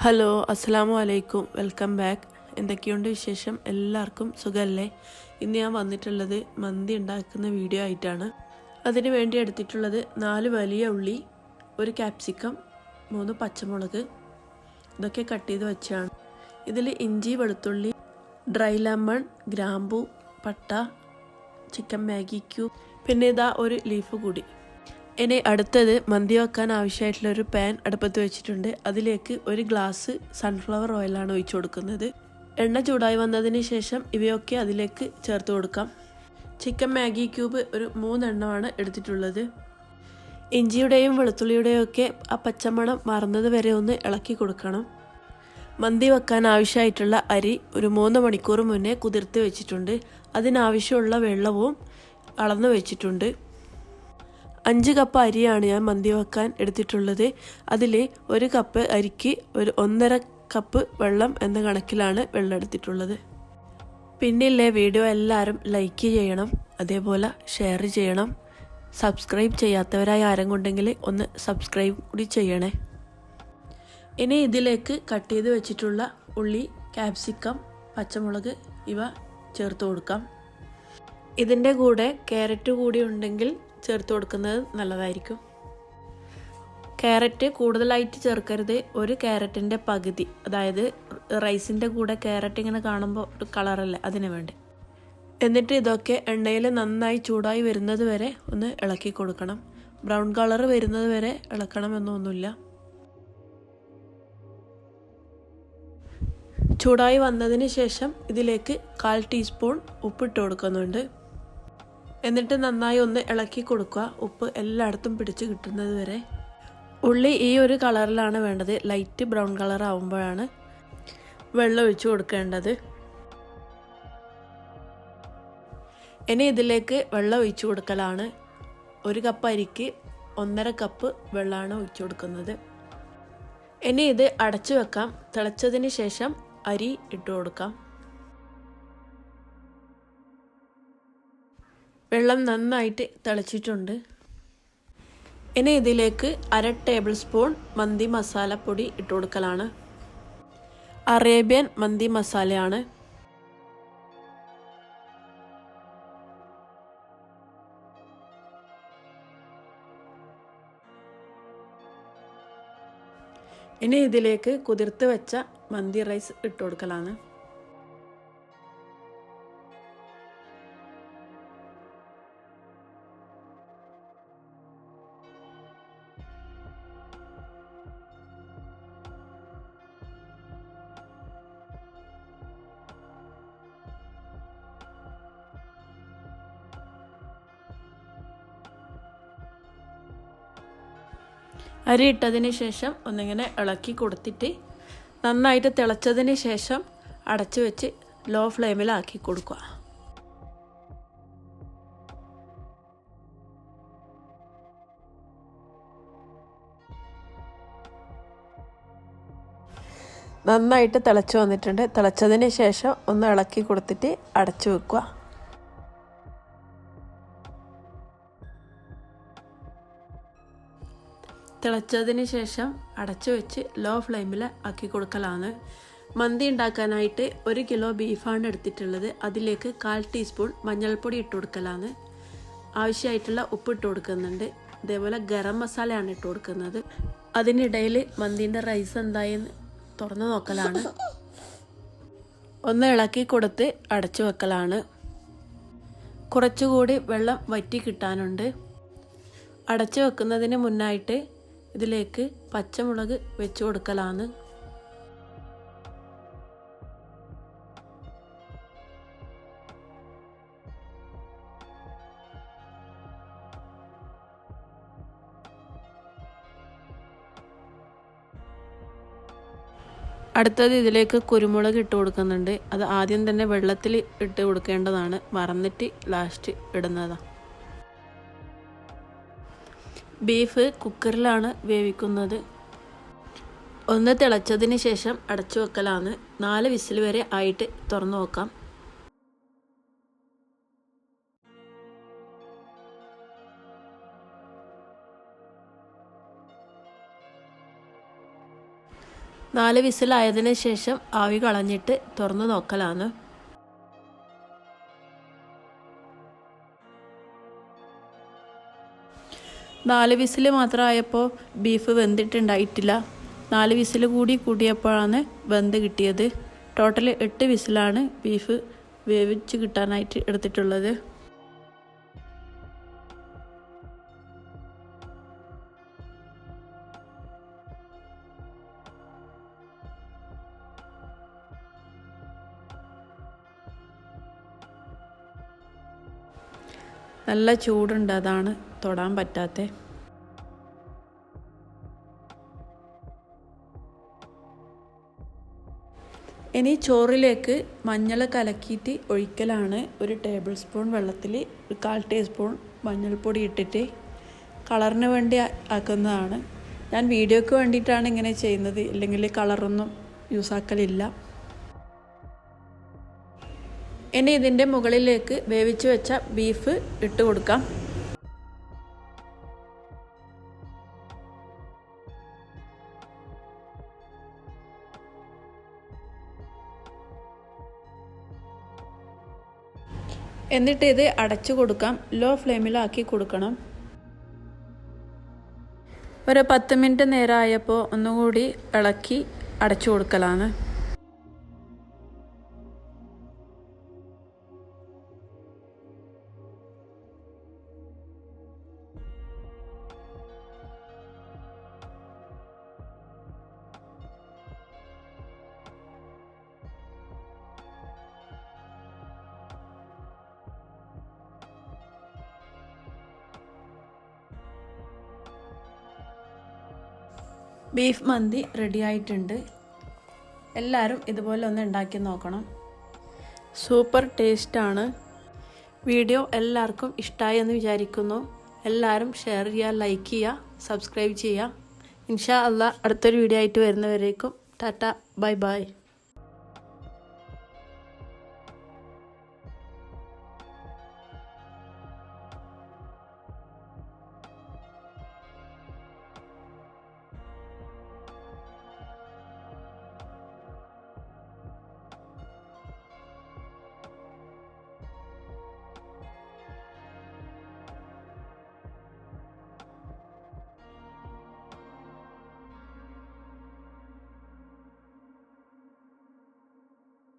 Hello അസ്സാം വലൈക്കും welcome back എന്തൊക്കെയുണ്ട് വിശേഷം? എല്ലാവർക്കും സുഖമല്ലേ ഇന്ന് ഞാൻ വന്നിട്ടുള്ളത് മന്തി ഉണ്ടാക്കുന്ന വീഡിയോ ആയിട്ടാണ്. അതിന് വേണ്ടി എടുത്തിട്ടുള്ളത് നാല് വലിയ ഉള്ളി ഒരു ക്യാപ്സിക്കം മൂന്ന് പച്ചമുളക്. ഇതൊക്കെ കട്ട് ചെയ്ത് വെച്ചാണ്. ഇതിൽ ഇഞ്ചി വെളുത്തുള്ളി ഡ്രൈ ലെമൺ ഗ്രാമ്പു പട്ട ചിക്കൻ മാഗി ക്യൂബ് പിന്നെ ഇതാ ഒരു ലീഫ് കൂടി. ഇനി അടുത്തത് മന്തി വെക്കാൻ ആവശ്യമായിട്ടുള്ള ഒരു പാൻ അടുപ്പത്ത് വെച്ചിട്ടുണ്ട്. അതിലേക്ക് ഒരു ഗ്ലാസ് സൺഫ്ലവർ ഓയിലാണ് ഒഴിച്ചു കൊടുക്കുന്നത്. എണ്ണ ചൂടായി വന്നതിന് ശേഷം ഇവയൊക്കെ അതിലേക്ക് ചേർത്ത് കൊടുക്കാം. ചിക്കൻ മാഗി ക്യൂബ് ഒരു മൂന്നെണ്ണമാണ് എടുത്തിട്ടുള്ളത്. ഇഞ്ചിയുടെയും വെളുത്തുള്ളിയുടെയും ഒക്കെ ആ പച്ചമണം മാറുന്നത് വരെ ഒന്ന് ഇളക്കി കൊടുക്കണം. മന്തി വെക്കാൻ ആവശ്യമായിട്ടുള്ള അരി ഒരു മൂന്ന് മണിക്കൂർ മുന്നേ കുതിർത്ത് വെച്ചിട്ടുണ്ട്. അതിനാവശ്യമുള്ള വെള്ളവും അളന്നു വെച്ചിട്ടുണ്ട്. അഞ്ച് കപ്പ് അരിയാണ് ഞാൻ മന്തി വെക്കാൻ എടുത്തിട്ടുള്ളത്. അതിൽ ഒരു കപ്പ് അരിക്ക് ഒരു ഒന്നര കപ്പ് വെള്ളം എന്ന കണക്കിലാണ് വെള്ളം എടുത്തിട്ടുള്ളത്. പിന്നില്ലേ വീഡിയോ എല്ലാവരും ലൈക്ക് ചെയ്യണം അതേപോലെ ഷെയർ ചെയ്യണം. സബ്സ്ക്രൈബ് ചെയ്യാത്തവരായി ആരും കൊണ്ടെങ്കിൽ ഒന്ന് സബ്സ്ക്രൈബ് കൂടി ചെയ്യണേ. ഇനി ഇതിലേക്ക് കട്ട് ചെയ്ത് വെച്ചിട്ടുള്ള ഉള്ളി ക്യാപ്സിക്കം പച്ചമുളക് ഇവ ചേർത്ത് കൊടുക്കാം. ഇതിന്റെ കൂടെ ക്യാരറ്റ് കൂടി ഉണ്ടെങ്കിൽ ചേർത്ത് കൊടുക്കുന്നത് നല്ലതായിരിക്കും. ക്യാരറ്റ് കൂടുതലായിട്ട് ചേർക്കരുത്. ഒരു ക്യാരറ്റിന്റെ പകുതി അതായത് റൈസിന്റെ കൂടെ ക്യാരറ്റ് ഇങ്ങനെ കാണുമ്പോൾ ഒരു കളറല്ല അതിന് വേണ്ടി. എന്നിട്ട് ഇതൊക്കെ എണ്ണയിൽ നന്നായി ചൂടായി വരുന്നത് വരെ ഒന്ന് ഇളക്കി കൊടുക്കണം. ബ്രൗൺ കളർ വരുന്നത് വരെ ഇളക്കണമെന്നൊന്നുമില്ല ചൂടായി വന്നതിന് ശേഷം ഇതിലേക്ക് കാൽ ടീസ്പൂൺ ഉപ്പിട്ട് കൊടുക്കുന്നുണ്ട്. എന്നിട്ട് നന്നായി ഒന്ന് ഇളക്കി കൊടുക്കുക. ഉപ്പ് എല്ലായിടത്തും പിടിച്ച് കിട്ടുന്നത് വരെ. ഉള്ളി ഈ ഒരു കളറിലാണ് വേണ്ടത്. ലൈറ്റ് ബ്രൗൺ കളർ ആവുമ്പോഴാണ് വെള്ളം ഒഴിച്ച് കൊടുക്കേണ്ടത്. ഇനി ഇതിലേക്ക് വെള്ളം ഒഴിച്ചു കൊടുക്കലാണ്. ഒരു കപ്പ് അരിക്ക് ഒന്നര കപ്പ് വെള്ളമാണ് ഒഴിച്ചു കൊടുക്കുന്നത്. ഇനി ഇത് അടച്ചു വെക്കാം. തിളച്ചതിന് ശേഷം അരി ഇട്ട് കൊടുക്കാം. വെള്ളം നന്നായിട്ട് തിളച്ചിട്ടുണ്ട്. ഇനി ഇതിലേക്ക് അര ടേബിൾ സ്പൂൺ മന്തി മസാലപ്പൊടി ഇട്ട് കൊടുക്കലാണ്. അറേബ്യൻ മന്തി മസാലയാണ്. ഇനി ഇതിലേക്ക് കുതിർത്ത് വെച്ച മന്തി റൈസ് ഇട്ട് കൊടുക്കലാണ്. അരി ഇട്ടതിന് ശേഷം ഒന്നിങ്ങനെ ഇളക്കി കൊടുത്തിട്ട് നന്നായിട്ട് തിളച്ചതിന് ശേഷം അടച്ചു വെച്ച് ലോ ഫ്ലെയിമിലാക്കി കൊടുക്കുക. നന്നായിട്ട് തിളച്ചു വന്നിട്ടുണ്ട്. തിളച്ചതിന് ശേഷം ഒന്ന് ഇളക്കി കൊടുത്തിട്ട് അടച്ചു വെക്കുക. തിളച്ചതിന് ശേഷം അടച്ചു വെച്ച് ലോ ഫ്ലെയിമിൽ ആക്കി കൊടുക്കലാണ്. മന്തി ഉണ്ടാക്കാനായിട്ട് ഒരു കിലോ ബീഫാണ് എടുത്തിട്ടുള്ളത്. അതിലേക്ക് കാൽ ടീസ്പൂൺ മഞ്ഞൾപ്പൊടി ഇട്ട് കൊടുക്കലാണ്. ആവശ്യമായിട്ടുള്ള ഉപ്പ് ഇട്ട് കൊടുക്കുന്നുണ്ട്. ഇതേപോലെ ഗരം മസാലയാണ് ഇട്ട് കൊടുക്കുന്നത്. അതിനിടയിൽ മന്തിന്റെ റൈസ് എന്തായെന്ന് തുറന്നു നോക്കലാണ്. ഒന്ന് ഇളക്കി കൊടുത്ത് അടച്ചു വെക്കലാണ്. കുറച്ചുകൂടി വെള്ളം വറ്റി കിട്ടാനുണ്ട്. അടച്ചു വെക്കുന്നതിന് മുന്നായിട്ട് ഇതിലേക്ക് പച്ചമുളക് വെച്ച് കൊടുക്കലാണ് അടുത്തത് ഇതിലേക്ക് കുരുമുളക് ഇട്ട് കൊടുക്കുന്നുണ്ട്. അത് ആദ്യം തന്നെ വെള്ളത്തിൽ ഇട്ട് കൊടുക്കേണ്ടതാണ്. മറന്നിട്ട് ലാസ്റ്റ് ഇടുന്നതാണ് ബീഫ് കുക്കറിലാണ് വേവിക്കുന്നത്. ഒന്ന് തിളച്ചതിന് ശേഷം അടച്ചു വെക്കലാണ്. നാല് വിസിൽ വരെ ആയിട്ട് തുറന്നു നോക്കാം. നാല് വിസിലായതിനു ശേഷം ആവി കളഞ്ഞിട്ട് തുറന്നു നോക്കലാണ്. നാല് വിസിൽ മാത്രമായപ്പോൾ ബീഫ് വെന്തിട്ടുണ്ടായിട്ടില്ല. നാല് വിസിൽ കൂടി കൂടിയപ്പോഴാണ് വെന്ത് കിട്ടിയത്. ടോട്ടൽ എട്ട് വിസിലാണ് ബീഫ് വേവിച്ച് കിട്ടാനായിട്ട് എടുത്തിട്ടുള്ളത്. നല്ല ചൂടുണ്ട് അതാണ് തൊടാൻ പറ്റാത്ത. ഇനി ചോറിലേക്ക് മഞ്ഞൾ കലക്കിയിട്ട് ഒഴിക്കലാണ് ഒരു ടേബിൾ സ്പൂൺ വെള്ളത്തിൽ ഒരു കാൽ ടീസ്പൂൺ മഞ്ഞൾപ്പൊടി ഇട്ടിട്ട് കളറിന് വേണ്ടി ആക്കുന്നതാണ്. ഞാൻ വീഡിയോക്ക് വേണ്ടിയിട്ടാണ് ഇങ്ങനെ ചെയ്യുന്നത് ഇല്ലെങ്കിൽ കളറൊന്നും യൂസ് ആക്കലില്ല ഇനി ഇതിന്റെ മുകളിലേക്ക് വേവിച്ച് വെച്ച ബീഫ് ഇട്ട് കൊടുക്കാം. എന്നിട്ട് ഇത് അടച്ചു കൊടുക്കാം. ലോ ഫ്ലെയിമിലാക്കി കൊടുക്കണം. ഒരു പത്ത് മിനിറ്റ് നേരമായപ്പോൾ ഒന്നുകൂടി ഇളക്കി അടച്ചു കൊടുക്കലാണ്. ബീഫ് മന്തി റെഡി ആയിട്ടുണ്ട്. എല്ലാവരും ഇതുപോലെ ഒന്ന് ഉണ്ടാക്കി നോക്കണം. സൂപ്പർ ടേസ്റ്റാണ് വീഡിയോ എല്ലാവർക്കും ഇഷ്ടമായി എന്ന് വിചാരിക്കുന്നു. എല്ലാവരും ഷെയർ ചെയ്യുക ലൈക്ക് ചെയ്യുക സബ്സ്ക്രൈബ് ചെയ്യുക. ഇൻഷാ അല്ല അടുത്തൊരു വീഡിയോ ആയിട്ട് വരുന്നവരേക്കും. Tata bye bye